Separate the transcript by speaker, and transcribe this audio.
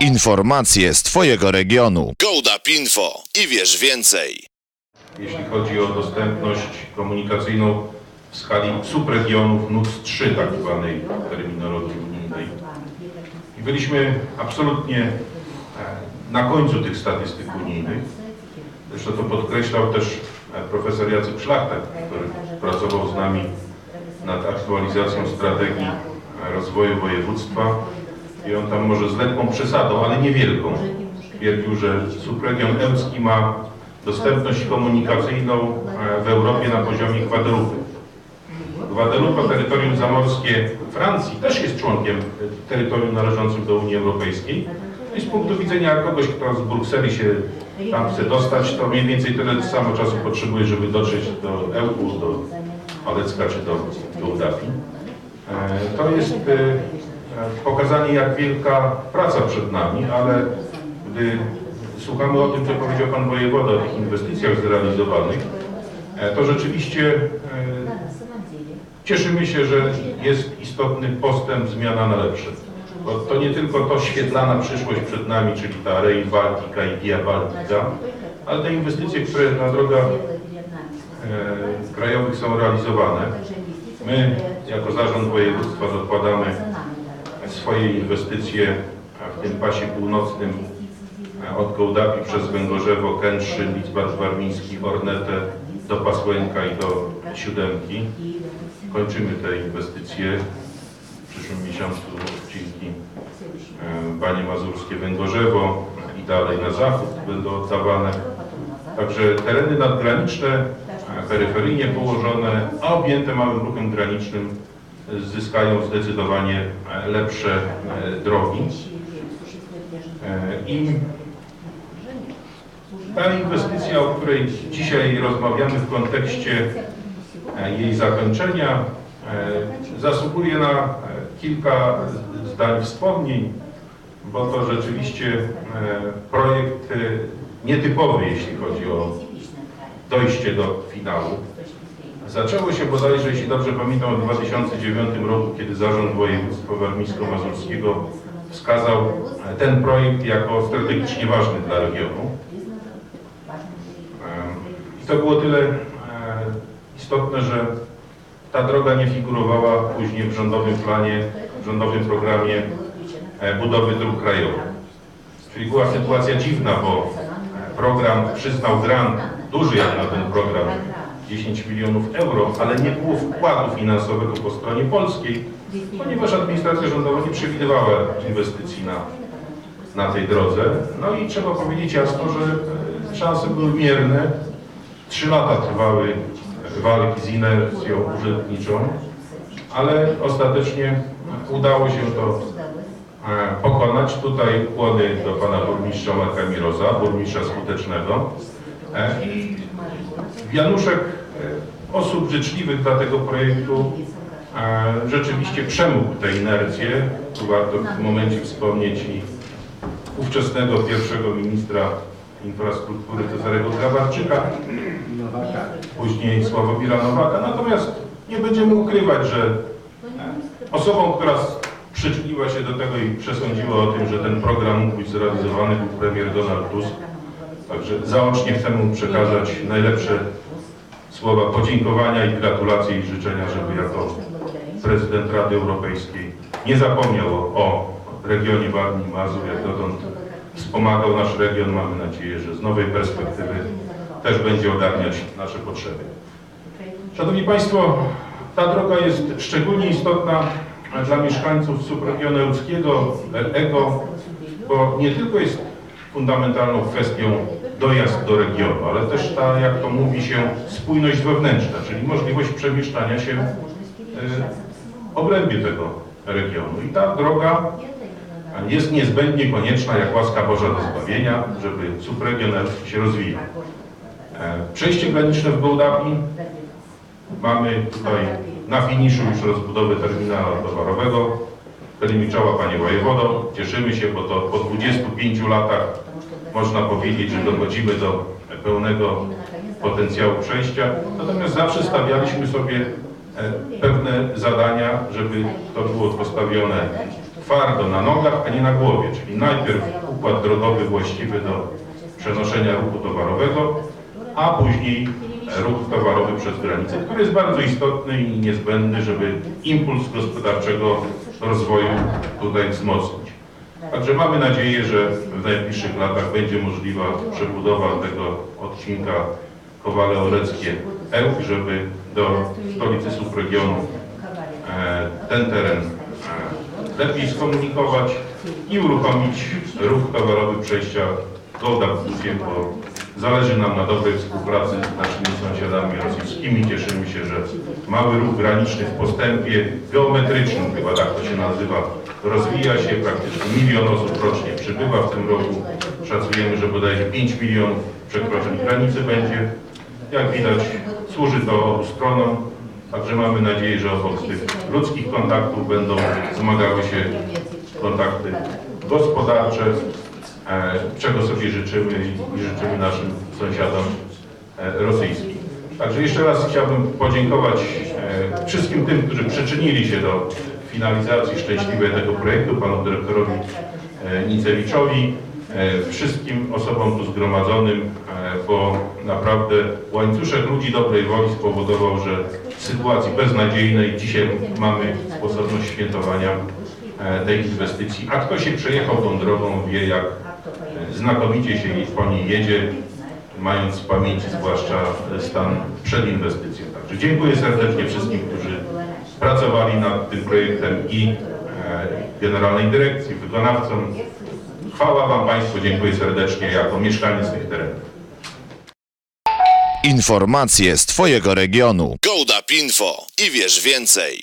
Speaker 1: Informacje z Twojego regionu. Goldap Info i wiesz więcej.
Speaker 2: jeśli chodzi o dostępność komunikacyjną w skali subregionów NUTS 3, tak zwanej terminologii unijnej. I byliśmy absolutnie e, na końcu tych statystyk unijnych. Zresztą to podkreślał też e, profesor Jacek Szlachta, który pracował z nami nad aktualizacją strategii e, rozwoju województwa. I on tam może z lekką przesadą, ale niewielką, twierdził, że subregion ełcki ma dostępność komunikacyjną e, w Europie na poziomie Gwadelupy. Gwadelupa, terytorium zamorskie Francji, też jest członkiem terytorium należącym do Unii Europejskiej. No I z punktu widzenia kogoś, kto z Brukseli się tam chce dostać, to mniej więcej tyle samo czasu potrzebuje, żeby dotrzeć do Ełku, do Olecka czy do Gołdapi. E, To jest e, pokazanie, jak wielka praca przed nami, ale gdy słuchamy o tym, co powiedział Pan Wojewoda, o tych inwestycjach zrealizowanych, e, to rzeczywiście e, cieszymy się, że jest istotny postęp, zmiana na lepsze. Bo to nie tylko to świetlana przyszłość przed nami, czyli ta Rail Baltica i Via Baltica, ale te inwestycje, które na drogach e, krajowych są realizowane. My, jako Zarząd Województwa, dokładamy swoje inwestycje w tym pasie północnym e, od Gołdapi przez Węgorzewo, Kętrzyn, Lidzbark Warmiński, Ornetę do Pasłęka i do Siódemki. Kończymy te inwestycje w przyszłym miesiącu odcinki e, Banie Mazurskie, Węgorzewo i dalej na zachód będą oddawane. Także tereny nadgraniczne, e, peryferyjnie położone, a objęte małym ruchem granicznym e, zyskają zdecydowanie e, lepsze e, drogi. E, I ta inwestycja, o której dzisiaj rozmawiamy w kontekście jej zakończenia, zasługuje na kilka zdań wspomnień, bo to rzeczywiście projekt nietypowy, jeśli chodzi o dojście do finału. Zaczęło się bodajże, jeśli dobrze pamiętam, w 2009 roku, kiedy Zarząd Województwa Warmińsko-Mazurskiego wskazał e, ten projekt jako strategicznie ważny dla regionu. I to było tyle e, istotne, że ta droga nie figurowała później w rządowym planie, w rządowym programie e, budowy dróg krajowych. Czyli była sytuacja dziwna, bo program przyznał grant, duży jak na ten program, 10 milionów euro, ale nie było wkładu finansowego po stronie polskiej, ponieważ administracja rządowa nie przewidywała inwestycji na, na tej drodze. No i trzeba powiedzieć jasno, że e, szanse były mierne. Trzy lata trwały walki z inercją urzędniczą, ale ostatecznie udało się to e, pokonać. Tutaj ukłony do pana burmistrza Marka Miroza, burmistrza skutecznego. E, I Januszek e, osób życzliwych dla tego projektu rzeczywiście przemógł tę inercję. Tu warto w tym momencie wspomnieć i ówczesnego pierwszego ministra infrastruktury Cezarego Grabarczyka, później Sławomira Nowaka. Natomiast nie będziemy ukrywać, że osobą, która przyczyniła się do tego i przesądziła o tym, że ten program mógł być zrealizowany, był premier Donald Tusk. Także zaocznie chcę mu przekazać najlepsze słowa podziękowania i gratulacje i życzenia, żeby jako prezydent Rady Europejskiej nie zapomniał o regionie Warmii Mazur, jak dotąd wspomagał nasz region. Mamy nadzieję, że z nowej perspektywy też będzie ogarniać nasze potrzeby. Szanowni Państwo, ta droga jest szczególnie istotna dla mieszkańców subregionu łódzkiego, EGO, bo nie tylko jest fundamentalną kwestią dojazd do regionu, ale też ta, jak to mówi się, spójność wewnętrzna, czyli możliwość przemieszczania się e, w obrębie tego regionu. I ta droga jest niezbędnie konieczna, jak łaska Boża do zbawienia, żeby subregion się rozwijał. E, Przejście graniczne w Gołdapi. Mamy tutaj na finiszu już rozbudowę terminala towarowego. Wtedy mi czoła Panie Wojewodo. Cieszymy się, bo to po 25 latach można powiedzieć, że dochodzimy do pełnego potencjału przejścia. Natomiast zawsze stawialiśmy sobie e, pewne zadania, żeby to było postawione twardo na nogach, a nie na głowie, czyli najpierw układ drogowy właściwy do przenoszenia ruchu towarowego, a później ruch towarowy przez granicę, który jest bardzo istotny i niezbędny, żeby impuls gospodarczego rozwoju tutaj wzmocnić. Także mamy nadzieję, że w najbliższych latach będzie możliwa przebudowa tego odcinka Kowale-Oreckie Ełk, żeby do stolicy subregionu e, ten teren e, lepiej skomunikować i uruchomić ruch towarowy przejścia Golda Płóciem, bo zależy nam na dobrej współpracy z naszymi sąsiadami rosyjskimi. Cieszymy się, że mały ruch graniczny w postępie geometrycznym, chyba tak to się nazywa, rozwija się. Praktycznie milion osób rocznie przybywa w tym roku. Szacujemy, że bodajże 5 milionów przekroczeń granicy będzie. Jak widać, służy to obu stronom. Także mamy nadzieję, że obok tych ludzkich kontaktów będą wzmagały się kontakty gospodarcze, e, czego sobie życzymy i- i życzymy naszym sąsiadom e, rosyjskim. Także jeszcze raz chciałbym podziękować e, wszystkim tym, którzy przyczynili się do finalizacji szczęśliwej tego projektu, panu dyrektorowi e, Nicewiczowi, e, wszystkim osobom tu zgromadzonym, e, bo naprawdę łańcuszek ludzi dobrej woli spowodował, że w sytuacji beznadziejnej dzisiaj mamy sposobność świętowania tej inwestycji. A kto się przejechał tą drogą, wie jak znakomicie się po niej jedzie, mając w pamięci zwłaszcza stan przed inwestycją. Także dziękuję serdecznie wszystkim, którzy pracowali nad tym projektem i e, Generalnej Dyrekcji, wykonawcom. Chwała Wam Państwu, dziękuję serdecznie jako mieszkaniec tych terenów.
Speaker 1: Informacje z Twojego regionu. Gołdap Info i wiesz więcej.